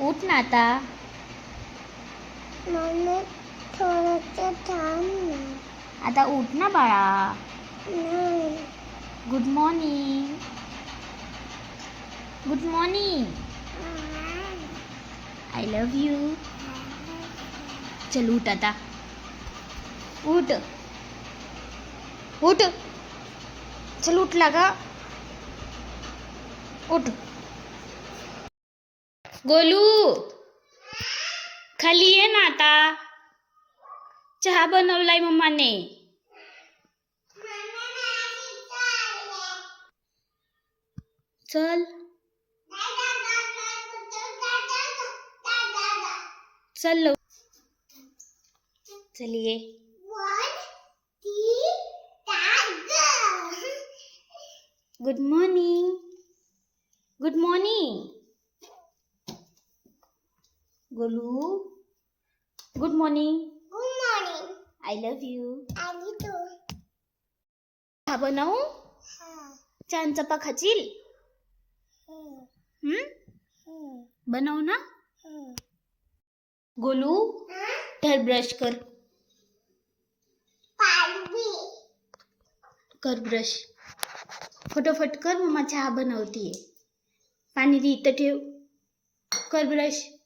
उठ ना आता मम्मी थोडंसं थांब ना आता उठ ना बाळा नाही। Good morning good morning I love you चल उठ आता। उठ। उठ। चल उठला का उठ। गोलू खाली ये ना आता. चहा बनवलाय मम्माने. चल. चल लव चलिए good morning good morning Golu. Good morning good morning I love you आणि तू चहा बनवू? हा. छान चपा? हम्म, बनव ना. गोलू? धर ब्रश कर. कर ब्रश फटाफट कर मम्मा चहा बनवतीये. पाणी दे इथं ठेव. कर ब्रश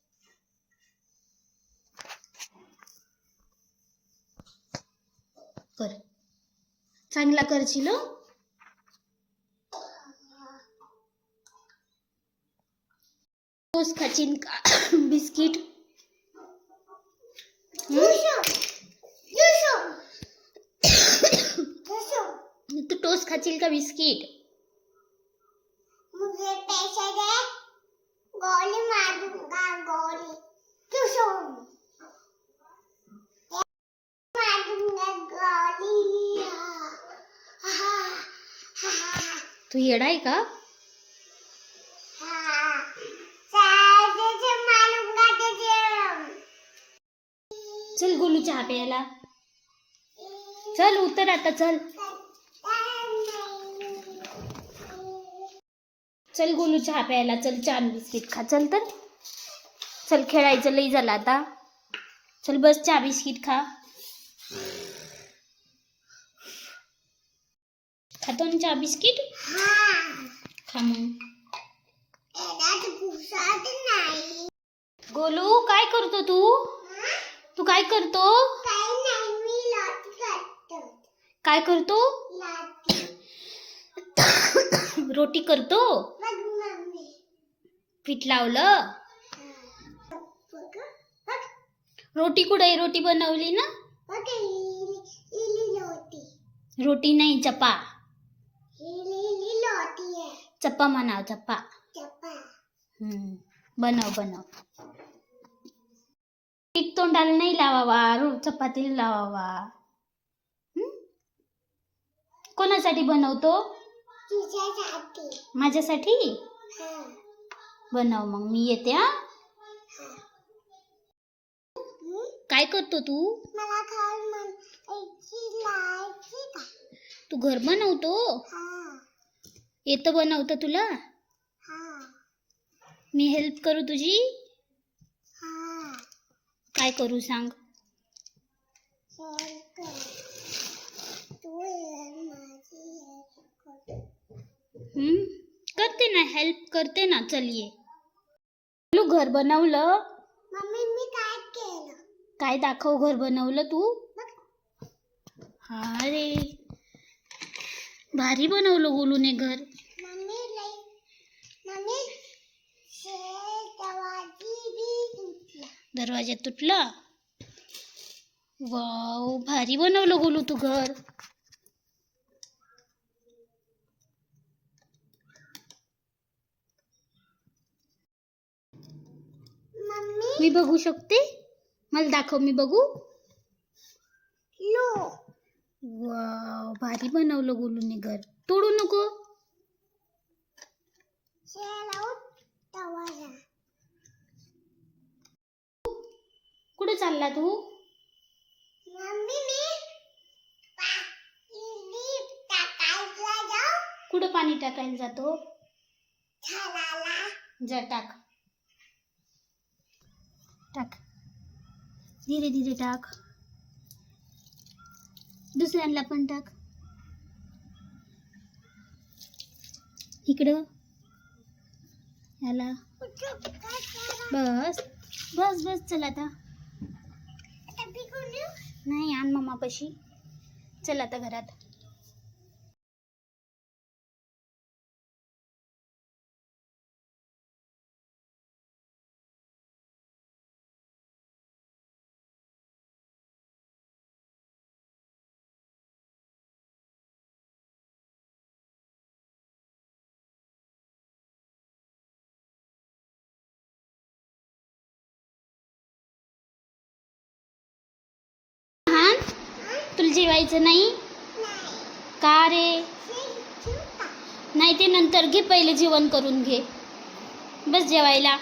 कर चांगला करशील हं? टोस्ट खाचीन का बिस्किट हं? युसुफ युसुफ युसुफ तू टोस्ट खाचील का बिस्किट मुझे पैसे दे गोली मारूंगा गोली युसुफ मारूंगा गोली हा हा हा तू येडा आहे का? चल गोलू चहा प्यायला. चल उतर आता चल. चल गोलू चहा प्यायला चल छान बिस्किट खा. चल तर. चल खेळायचं लई झालं आता. चल बस चहा बिस्किट खा. खातो ना चहा बिस्किट? हा खा मग. गोलू काय करतो तू? तू काय करतो? काही नाही मी लॉट करतो काय करतो? रोटी करतो? पीठ लावलं? रोटी कुठे रोटी बनवली ना? रोटी नाही चपा. चप्पा म्हणाव चप्पा. बनव बनव पीठ तोंडाला नाही लावावा रो चपातीला लावावा? कोणासाठी बनवतो माझ्यासाठी हा बनव मग मी येते हा? काय करतो तू तू घर बनवतो हा येतं बनवतं तुला? हा. मी हेल्प करू तुझी? हा. काय करू सांग? करते ना हेल्प करते ना चल ये. तू घर बनवलं. मम्मी मी काय केलं? काय दाखव घर बनवलं तू? बघ. हा रे. भारी बनवलं गोलूने घर. दरवाजा तुटला? वाव भारी बनवलं गोलू तू घर. मम्मी मी बघू शकते? मला दाखव मी बघू. लो. वाव भारी बनवलं गोलूने घर. तोडू नको. कुठे चालला तू? कुठं पाणी टाकायला जातो? जा टाक. टाक. धीरे धीरे टाक. दुसऱ्यांना पण टाक. इकडं. ह्याला बस. बस बस चल आता. नाही आण मम्मापाशी. चल आता घरात. जेवायचं नाही? का रे? नाही ते नंतर घे पहिले जेवण करून घे. बस जेवायला.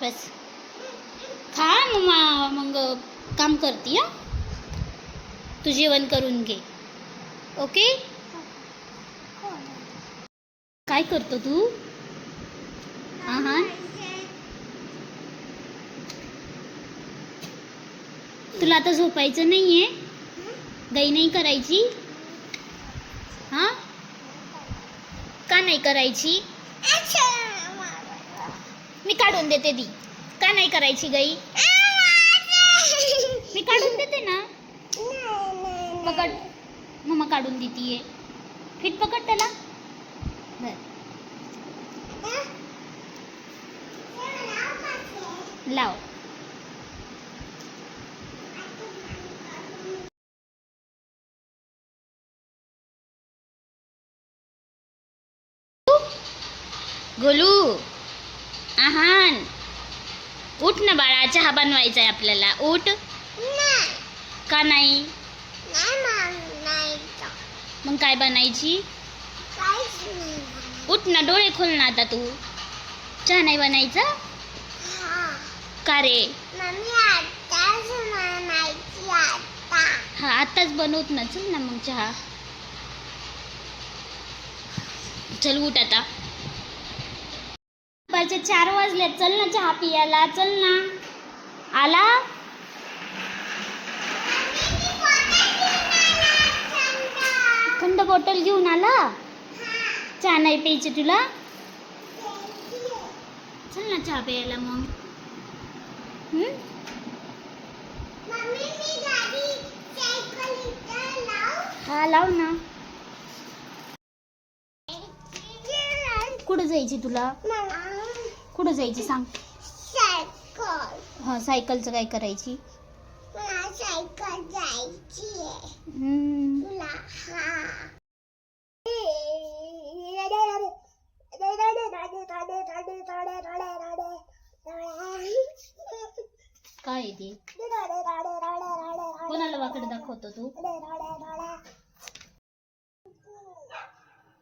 बस. खा मम्मा मग काम करते हा? तू जेवण करून घे. ओके? काय करतो तू? हा तुला आता झोपायचं नाही आहे गाई नाही करायची? हा? का नाही करायची? मी काढून देते दी. का नाही करायची गाई? मी काढून देते ना. पकड. मम्मा काढून देतीये. फिट पकड त्याला. बर. लाव. गोलू. आहान. उठ ना बाळा चहा बनवायचा आहे आपल्याला. उठ. का नाही? मग काय बनायची? उठ ना डोळे खोल ना आता तू. चहा नाही बनायचा? का रे? हा आताच बनवत ना चल ना मग चहा. चल उठ आता. दुपारचे चार वाजले. चल ना चहा पियाला चल ना. आला? थंड बॉटल घेऊन आला? चहा नाही प्यायची तुला? चल ना चहा प्यायला मग. हा लाव ना. कुठं जायची तुला? कुठं जायची सांग. हा सायकलचं काय करायची? सायकल जायची काय ते? कोणाला वाकड दाखवतो तू?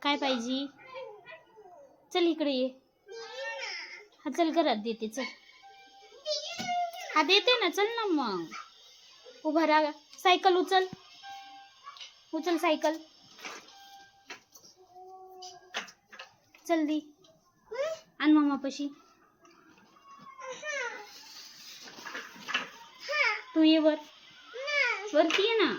काय पाहिजे? चल इकडे ये. हा चल घरात देते चल. हा देते ना चल ना मग. उभा राहा. सायकल उचल. उचल सायकल. चल दी. आण मामापाशी. तू ये वर. वरती ये ना.